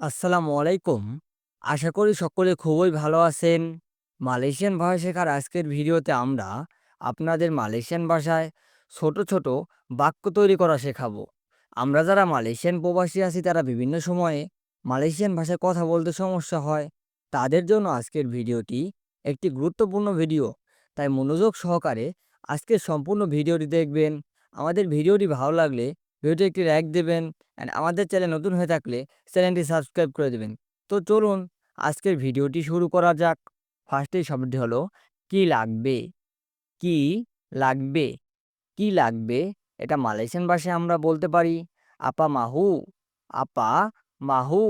আসসালামু আলাইকুম। আশা করি সকলে খুবই ভালো আছেন। মালয়েশিয়ান ভাষা শেখার আজকের ভিডিওতে আমরা আপনাদের মালয়েশিয়ান ভাষায় ছোট ছোট বাক্য তৈরি করা শেখাবো। আমরা যারা মালয়েশিয়ান প্রবাসী আছি, তারা বিভিন্ন সময়ে মালয়েশিয়ান ভাষায় কথা বলতে সমস্যা হয়। তাদের জন্য আজকের ভিডিওটি একটি গুরুত্বপূর্ণ ভিডিও। তাই মনোযোগ সহকারে আজকের সম্পূর্ণ ভিডিওটি দেখবেন। আমাদের ভিডিওটি ভালো লাগলে ভিডিওটি একটি লাইক দেবেন অ্যান্ড আমাদের চ্যানেল নতুন হয়ে থাকলে চ্যানেলটি সাবস্ক্রাইব করে দেবেন। তো চলুন আজকের ভিডিওটি শুরু করা যাক। ফার্স্টেই শব্দটি হলো, কি লাগবে? কি লাগবে? কি লাগবে? এটা মালয়েশিয়ান ভাষায় আমরা বলতে পারি। আপা মাহু। আপা মাহু।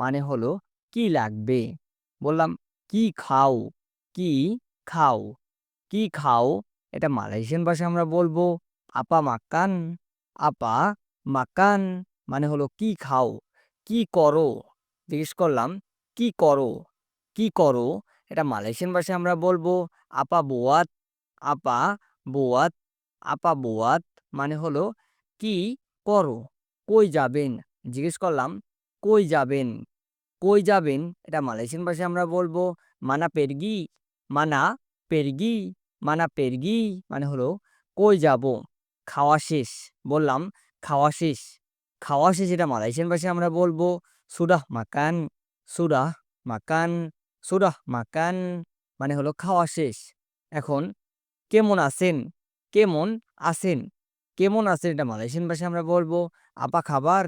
মানে হলো, কি লাগবে? বললাম, কি খাও? কি খাও? কি খাও? এটা মালয়েশিয়ান ভাষায় আমরা বলব, আপা মাকান। আপা, মাকান মানে হলো কি খাও, কি করো, জিজ্ঞেস করলাম, কি করো কি করো, এটা মালয়েশিয়ান ভাষায় আমরা বলব, আপা বোয়াত আপা বোয়াত আপা বোয়াত মানে হলো কি করো, কই যাবেন, জিজ্ঞেস করলাম, কই যাবেন কই যাবেন, এটা মালয়েশিয়ান ভাষায় আমরা বলব, মানা পেরগি মানা পেরগি মানা পেরগি মানে হলো কই যাব। খাওয়া শেষ। বললাম, খাওয়া শেষ। খাওয়া শেষ এটা মালয়েশিয়ান ভাষায় আমরা বলব, সুরাহ মাকান সুরাহ মাকান সুরাহ মাকান। মানে হলো খাওয়া শেষ। এখন, কেমন আছেন? কেমন আছেন? কেমন আছেন? এটা মালয়েশিয়ান ভাষায় আমরা বলব, আপা খাবার।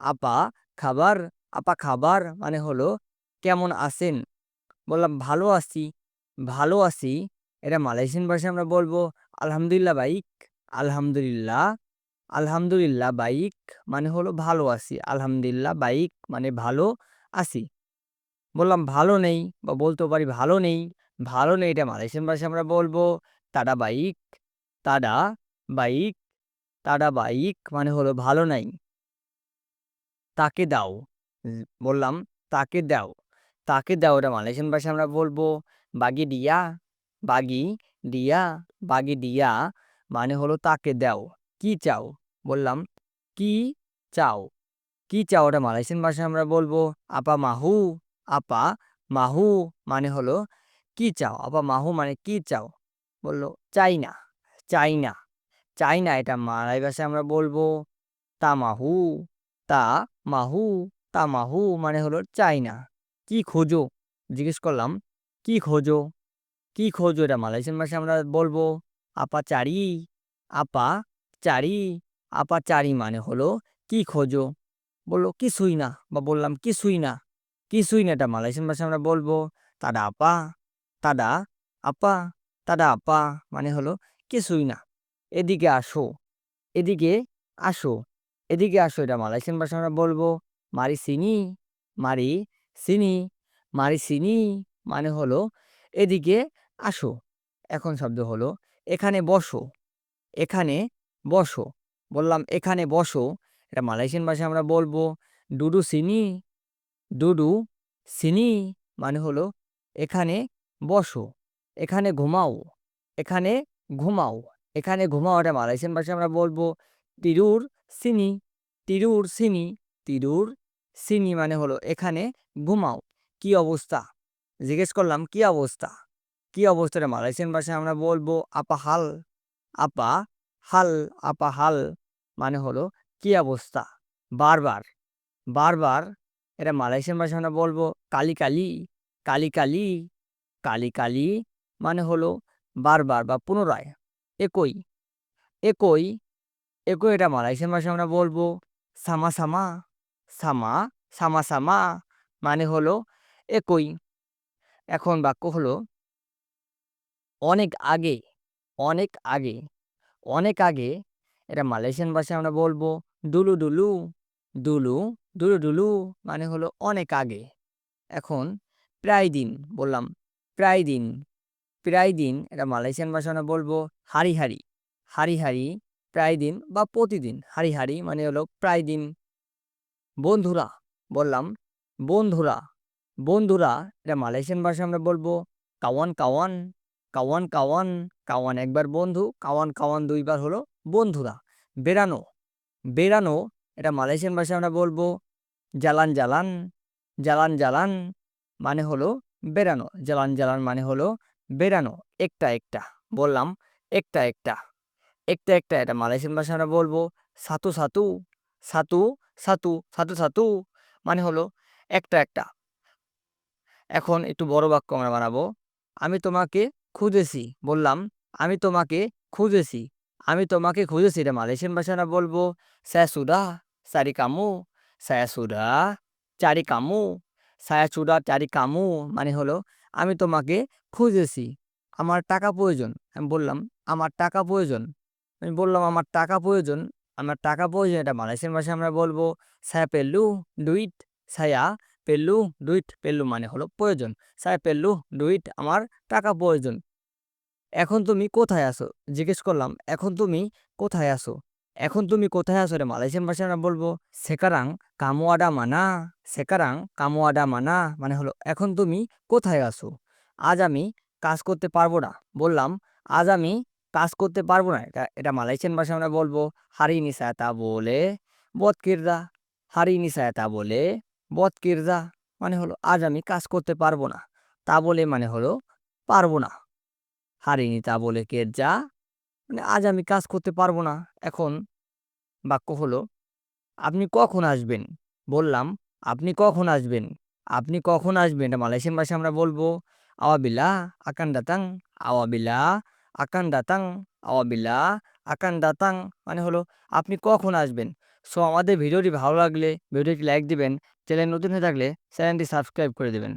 আপা খাবার। আপা খাবার? মানে হলো, কেমন আছেন? বললাম, ভালো আছি। ভালো আছি? এটা মালয়েশিয়ান ভাষায় আমরা বলব, আলহামদুলিল্লাহ বাইক আলহামদুলিল্লাহ আলহামদুলিল্লাহ বাইক মানে হলো ভালো আছি। আলহামদুলিল্লাহ বাইক মানে ভালো আছি। বললাম ভালো নেই বা বলতে পারি ভালো নেই ভালো নেই এটা মালয়েশিয়ান ভাষায় আমরা বলব। তাডা বাইক তাডা বাইক তাডা বাইক মানে হলো ভালো নাই। তাকে দাও, বললাম তাকে দাও তাকে দাও এটা মালয়েশিয়ান ভাষায় আমরা বলব। বাগি ডিয়া বাগি ডিয়া বাগি ডিয়া মানে হলো তাকে দাও, কি চাও? বললাম, কি চাও? কি চাও? ওটা মালয়েশিয়ান ভাষায় আমরা বলব, আপা মাহু আপা মাহু মানে হলো কি চাও? আপা মাহু মানে কি চাও? বলল চাই না চাই না চাই না এটা মালাই ভাষায় আমরা বলব, তা মাহু তা মাহু তা মাহু মানে হলো চাই না কি খোঁজো? জিজ্ঞেস করলাম, কি খোঁজো? কি খোঁজো? এটা মালয়েশিয়ান ভাষায় আমরা বলব আপা চারি আপা চারি আপা চারি মানে হলো, কি খোঁজো? বলল, কিছুই না। বা বললাম, কিছুই না। কিছুই না এটা মালয়েশিয়ান ভাষায় আমরা বলব, তাডা আপা তাডা আপা তাডা আপা। মানে হলো, কিছুই না। এদিকে আসো এদিকে আসো এদিকে আসো। এটা মালয়েশিয়ান ভাষায় আমরা বলব, মারি সিনি মারি সিনি মারি সিনি। মানে হলো, এদিকে আসো। এখন শব্দ হলো এখানে বসো এখানে বসো। বললাম, এখানে বসো। এটা মালয়েশিয়ান ভাষায় আমরা বলব ডুডু সিনি ডুডু সিনি। মানে হলো, এখানে বসো, এখানে ঘুমাও এখানে ঘুমাও। এখানে ঘুমাও এটা মালয়েশিয়ান ভাষায় আমরা বলব, তিরুর সিনি তিরুর সিনি। তিরুর সিনি মানে হলো, এখানে ঘুমাও। কি অবস্থা? জিজ্ঞেস করলাম, কি অবস্থা? কি অবস্থাটা মালয়েশিয়ান ভাষায় আমরা বলব আপা হাল আপা হাল আপা হাল মানে হলো কি অবস্থা? বারবার বারবার এটা মালয়েশিয়ান ভাষায় আমরা বলব কালি কালি কালি কালি কালি কালি মানে হলো বারবার বা পুনরায়, একই একই একই এটা মালয়েশিয়ান ভাষায় আমরা বলব সামা সামা সামা সামা সামা মানে হলো একই। এখন বাক্য হলো অনেক আগে অনেক আগে অনেক আগে, এটা মালয়েশিয়ান ভাষায় আমরা বলব ডুলু ডুলু ডুলু ডুলু ডুলু মানে হলো অনেক আগে। এখন প্রায় দিন বললাম, প্রায় দিন প্রায় দিন এটা মালয়েশিয়ান ভাষায় আমরা বলব হারি হারি হারি হারি প্রায় দিন বা প্রতিদিন, হারি হারি মানে হলো প্রায় দিন। বন্ধুরা বললাম, বন্ধুরা বন্ধুরা এটা মালয়েশিয়ান ভাষায় আমরা বলব কাওয়ান কাওয়ান। কাওয়ান কাওয়ান কাওয়ান একবার বন্ধু, কাওয়ান কাওয়ান দুইবার হলো বন্ধুরা। বেড়ানো বেড়ানো, এটা মালয়েশিয়ান ভাষায় আমরা বলব। জালান জালান জালান জালান মানে হলো বেরানো জালান জালান মানে হলো বেরানো একটা একটা, বললাম একটা একটা একটা একটা এটা মালয়েশিয়ান ভাষায় আমরা বলব। সাতু সাতু সাতু সাতু সাতু সাতু মানে হলো একটা একটা। এখন একটু বড় বাক্য আমরা বানাবো। আমি তোমাকে খুঁজেছি। বললাম, আমি তোমাকে খুঁজেছি, আমি তোমাকে খুঁজেছি এটা মালয়েশিয়ান ভাষায় আমরা বলব? saya sudah cari kamu saya sudah cari kamu saya মানে হলো, আমি তোমাকে খুঁজেছি, আমার টাকা প্রয়োজন। আমি বললাম, আমার টাকা প্রয়োজন? আমি বললাম, আমার টাকা প্রয়োজন, আমার টাকা প্রয়োজন, এটা মালয়েশিয়ান ভাষায় আমরা বলব। saya perlu duit saya perlu ডুইট perlu মানে হলো প্রয়োজন। saya perlu ডুইট আমার টাকা প্রয়োজন। এখন তুমি কোথায় আসো জিজ্ঞেস করলাম, এখন তুমি কোথায় আসো এখন তুমি কোথায় আসো রে মালয়েশিয়ান ভাষায় আমরা বলব? সেকারাং কামোয়াডা মানা, সেকারাং কামোয়াডা মানা মানে হলো এখন তুমি কোথায় আসো আজ আমি কাজ করতে পারব না। বললাম, আজ আমি কাজ করতে পারব না। এটা এটা মালয়েশিয়ান ভাষায় আমরা বলব হারি নিসায়তা বলে বদ কিরদা হারি নিসায়তা বলে বদ কিরদা মানে হলো, আজ আমি কাজ করতে পারব না। তা বলে মানে হলো, পারব না। হারিনি তা বলে কেরজা মানে আজ আমি কাজ করতে পারব না। এখন বাক্য হলো, আপনি কখন আসবেন? বললাম, আপনি কখন আসবেন? আপনি কখন আসবেন? এটা মালয়েশিয়ান ভাষায় আমরা বলব, আওয়াবিলা আকান দাতাং আওয়াবিলা আকান দাতাং আওয়াবিলা আকান দাতাং মানে হলো, আপনি কখন আসবেন? সো আমাদের ভিডিওটি ভালো লাগলে ভিডিওটি লাইক দিবেন চ্যানেল নতুন হয়ে থাকলে চ্যানেলটি সাবস্ক্রাইব করে দেবেন।